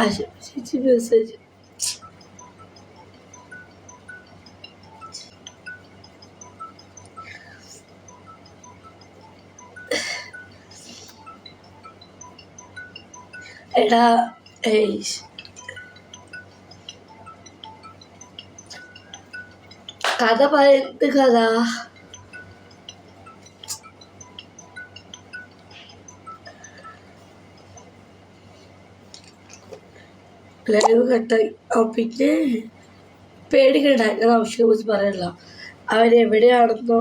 আশেপাশে চিকিৎসা এটা এই কাদা পায়ে কাদা ലൈവ് കട്ടായി പിന്നെ പേടിക്കണ്ട ഞാൻ ആവശ്യത്തെ കുറിച്ച് പറയണില്ല അവരെവിടെയാണെന്നോ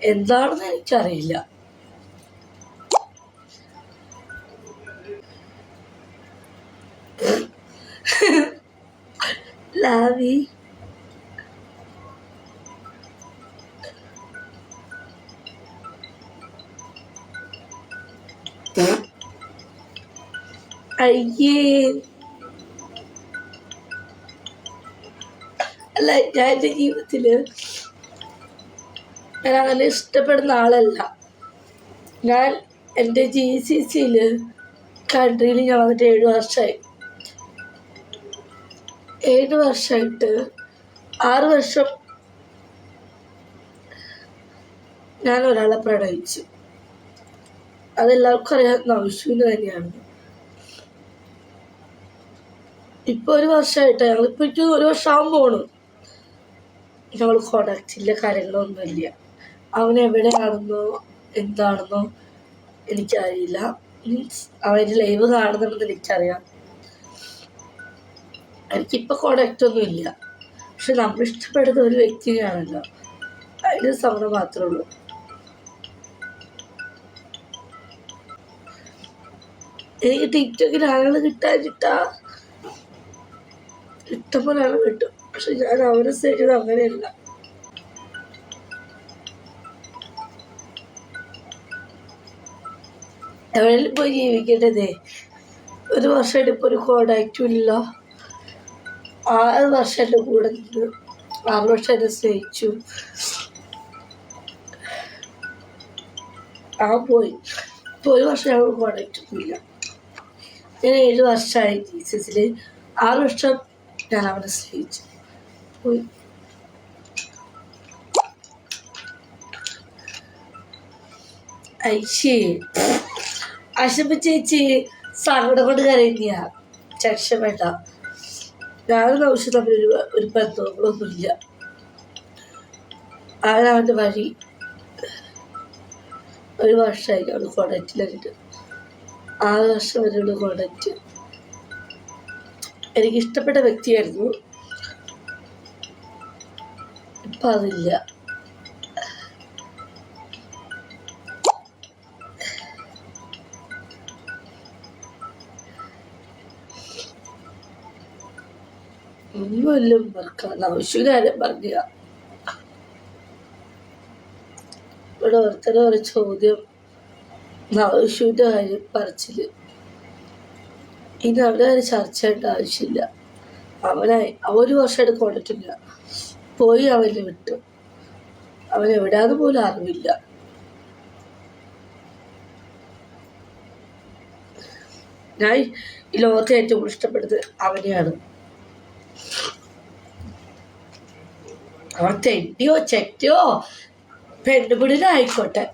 എന്താണെന്ന് എനിക്കറിയില്ല. ലാവി അയ്യേ. അല്ല ഞാൻ എന്റെ ജീവിതത്തിൽ ഞാൻ അങ്ങനെ ഇഷ്ടപ്പെടുന്ന ആളല്ല. ഞാൻ എന്റെ ജി സി സിയിൽ കൺട്രിയിൽ ഞാൻ വന്നിട്ട് ഏഴ് വർഷമായി ഏഴ് വർഷമായിട്ട് ആറ് വർഷം ഞാൻ ഒരാളെ പ്രണയിച്ചു. അതെല്ലാവർക്കും അറിയാവുന്ന ആവശ്യം തന്നെയാണ്. ഇപ്പൊ ഒരു വർഷമായിട്ട് ഞങ്ങളിപ്പോ എനിക്ക് ഒരു വർഷം ആവാൻ ഞങ്ങൾ കോണ്ടാക്റ്റില്ല കാര്യങ്ങളൊന്നുമില്ല അവൻ എവിടെയാണെന്നോ എന്താണെന്നോ എനിക്കറിയില്ല. മീൻസ് അവന്റെ ലൈവ് കാണുന്നുണ്ടെന്ന് എനിക്കറിയാം. എനിക്കിപ്പോൾ ഒന്നും ഇല്ല. പക്ഷെ നമ്മൾ ഇഷ്ടപ്പെടുന്ന ഒരു വ്യക്തിയാണല്ലോ അതിന് സമ്മതം മാത്രമേ ഉള്ളൂ. എനിക്ക് ടിക്ടോക്കിൽ ആളുകൾ കിട്ടാൻ കിട്ടാ ഇഷ്ടം ഇഷ്ടംപോലെ ആളുകൾ കിട്ടും. പക്ഷെ ഞാൻ അവരെ സൈഡിൽ അങ്ങനെയല്ല. എവിടെയും പോയി ജീവിക്കേണ്ടതേ ഒരു വർഷമായിട്ട് ഇപ്പോൾ ഒരു കോണ്ടാക്റ്റും ഇല്ല. ആറ് വർഷം എന്റെ കൂടെ നിന്ന് ആറ് വർഷം എന്നെ സ്നേഹിച്ചു. ആ പോയി. ഇപ്പോൾ ഒരു വർഷം ഞങ്ങൾ കോണ്ടാക്റ്റും ഒന്നുമില്ല. ഞാൻ ഏഴ് വർഷമായി ജീസസിൽ ആറ് വർഷം ഞാൻ അവനെ സ്നേഹിച്ചു. പോയി. ഐശേ അശപ്പ ചേച്ചി സങ്കടം കൊണ്ട് കരയുന്ന വേണ്ട. ഞാനും ആവശ്യം തമ്മിൽ ഒരു ഒരു ബന്ധങ്ങളൊന്നുമില്ല. ആരാണ്ട് വഴി ഒരു വർഷമായി അവൾ കോണ്ടാക്റ്റിലായിട്ട്. ആറ് വർഷം വരെയുള്ള കോണ്ടാക്റ്റ്. എനിക്കിഷ്ടപ്പെട്ട വ്യക്തിയായിരുന്നു. ഇപ്പൊ അതില്ല പറക്കാൻ ആവശ്യമില്ലാരും പറഞ്ഞ ഇവിടെ ഓർത്തരെ ഒരു ചോദ്യം ആവശ്യമില്ല കാര്യം പറച്ചിൽ. ഇനി അവിടെ ഒരു ചർച്ച ആവശ്യമില്ല. അവനായി ഒരു വർഷമായിട്ട് കൊണ്ടിട്ടില്ല. പോയി അവന് വിട്ടു. അവൻ എവിടാന്ന് പോലും അറിവില്ല ഞാൻ ഈ ലോകത്തെ ഏറ്റവും ഇഷ്ടപ്പെടുന്നത് അവനെയാണ്. അവൻ തെണ്ടിയോ ചെറ്റിയോ പെണ്ണുപിടിലായിക്കോട്ടെ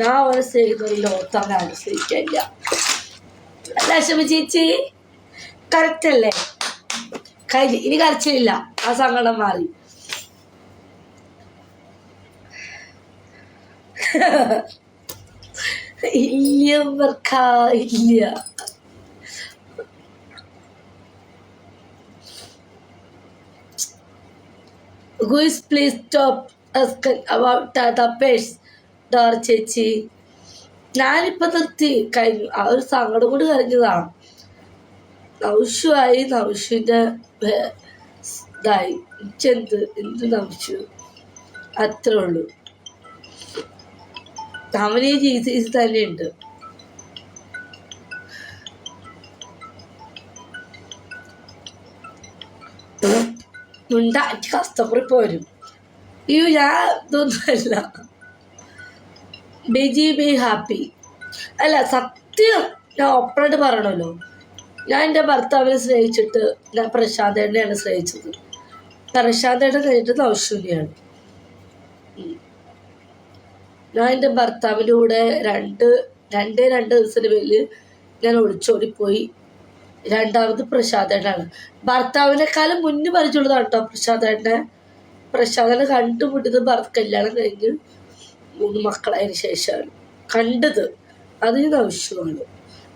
ഞാൻ അവനെ സ്നേഹിക്കുന്ന ഈ ലോകത്ത് അവനെ അനുസരിക്കില്ല അല്ല ശമ ചേച്ചി കറക്റ്റ് അല്ലേ? കഴിഞ്ഞ് ഇനി കരച്ചിലില്ല. ആ സങ്കടം മാറി. ഇല്ല ഇല്ല guys please stop the pets? Door ചേച്ചി ഞാനിപ്പോൾ നിർത്തി. കഴിഞ്ഞു. ആ ഒരു സങ്കടം കൊണ്ട് കഴിഞ്ഞതാണ് നൗഷുമായി നൗഷുവിന്റെ ഇതായി എനിക്കെന്ത് എന്ത് നൗഷു അത്രേ ഉള്ളൂ അവന് ഈ ജീസീസ് തന്നെ മുണ്ട എനിക്ക് കസ്റ്റമർ പോരും അയ്യോ ഞാൻ ഇതൊന്നുമല്ല ബിജി ബി ഹാപ്പി അല്ല സത്യം ഞാൻ ഓപ്പണായിട്ട് പറയണമല്ലോ ഞാൻ എന്റെ ഭർത്താവിനെ സ്നേഹിച്ചിട്ട് ഞാൻ പ്രശാന്തേട്ടനെയാണ് സ്നേഹിച്ചത്. പ്രശാന്തേട്ടൻ കഴിഞ്ഞിട്ട് നൗശൂന്യാണ് ഞാൻ എന്റെ ഭർത്താവിന്റെ കൂടെ രണ്ട് രണ്ടേ രണ്ട് ദിവസത്തിന് പേരിൽ ഞാൻ ഒളിച്ചോടിപ്പോയി. രണ്ടാമത് പ്രശാന്തേട്ടനാണ് ഭർത്താവിനെക്കാളും മുന്നേ പരിചയമുള്ളതാണ് കേട്ടോ പ്രശാന്തേട്ടനെ പ്രശാന്തനെ കണ്ടുമുട്ടിയത് ഭർത്ത കല്യാണം കഴിഞ്ഞ് മൂന്ന് മക്കളായതിനു ശേഷമാണ്. കണ്ടത് അതിന് ആവശ്യമാണ്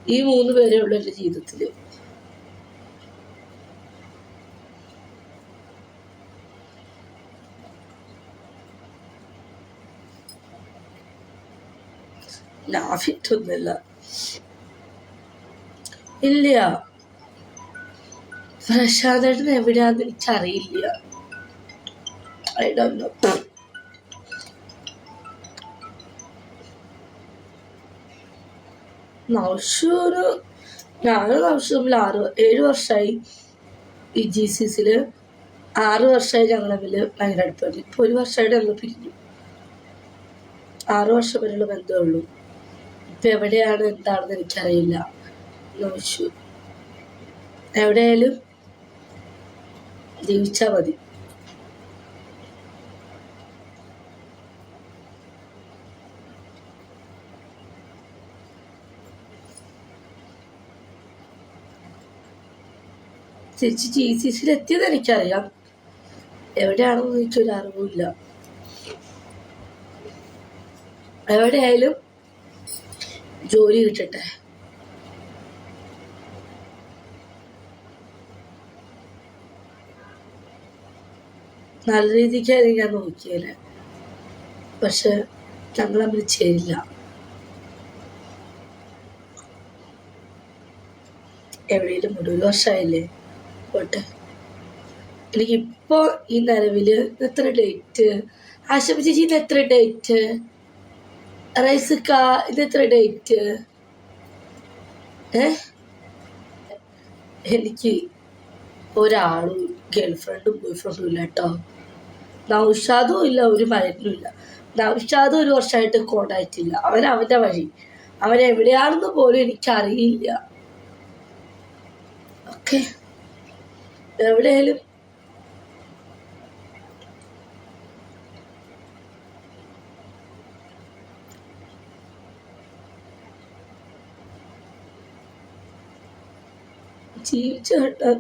ഈ മൂന്ന് പേരേ ഉള്ളൂ എന്റെ ജീവിതത്തിൽ ഫിറ്റൊന്നുമില്ല ഇല്ല. പ്രശാന്തേട്ടൻ എവിടെയാന്ന് എനിക്കറിയില്ല. ഐ നൗഷൂര്. ഞാനും നൗഷു ആറ് ഏഴ് വർഷമായി ഈ ജി സി സിയിൽ ആറ് വർഷമായി ഞങ്ങൾ തമ്മിൽ ഭയങ്കര അടുപ്പമുണ്ട് ഇപ്പോൾ ഒരു വർഷമായിട്ട് ഞങ്ങൾ പിരിഞ്ഞു. ആറ് വർഷം വരെയുള്ള ബന്ധമേ ഉള്ളൂ. ഇപ്പം എവിടെയാണ് എന്താണെന്ന് എനിക്കറിയില്ല. നൗഷു എവിടെയായാലും ജീവിച്ചാൽ മതി. തിരിച്ച് ജി സി സിയിൽ എത്തിയത് എനിക്കറിയാം. എവിടെയാണെന്ന് എനിക്കൊരു എവിടെയായാലും ജോലി കിട്ടട്ടെ. നല്ല രീതിക്കായിരുന്നു ഞാൻ നോക്കിയത് പക്ഷെ ഞങ്ങൾ തമ്മിൽ ചേരില്ല. എവിടെയും ഒരു വർഷമായില്ലേ? പോട്ടെ. എനിക്കിപ്പോൾ ഈ നിലവിൽ എത്ര ഡേറ്റ് ആശമ ചേച്ചി ഇന്ന് എത്ര ഡേറ്റ് റൈസിക്ക ഇത് എത്ര ഡേറ്റ്? ഏ? എനിക്ക് ഒരാളും ഗേൾഫ്രണ്ടും ബോയ് ഫ്രണ്ടും ഇല്ല കേട്ടോ. നൗഷാദും ഇല്ല ഒരു മരുന്നും ഇല്ല. നൗഷാദും ഒരു വർഷമായിട്ട് കോണ്ടാക്റ്റ് ഇല്ല. അവൻ അവന്റെ വഴി. അവൻ എവിടെയാണെന്ന് പോലും എനിക്കറിയില്ല. ഓക്കെ. എവിടെയായാലും জীব ছাড়া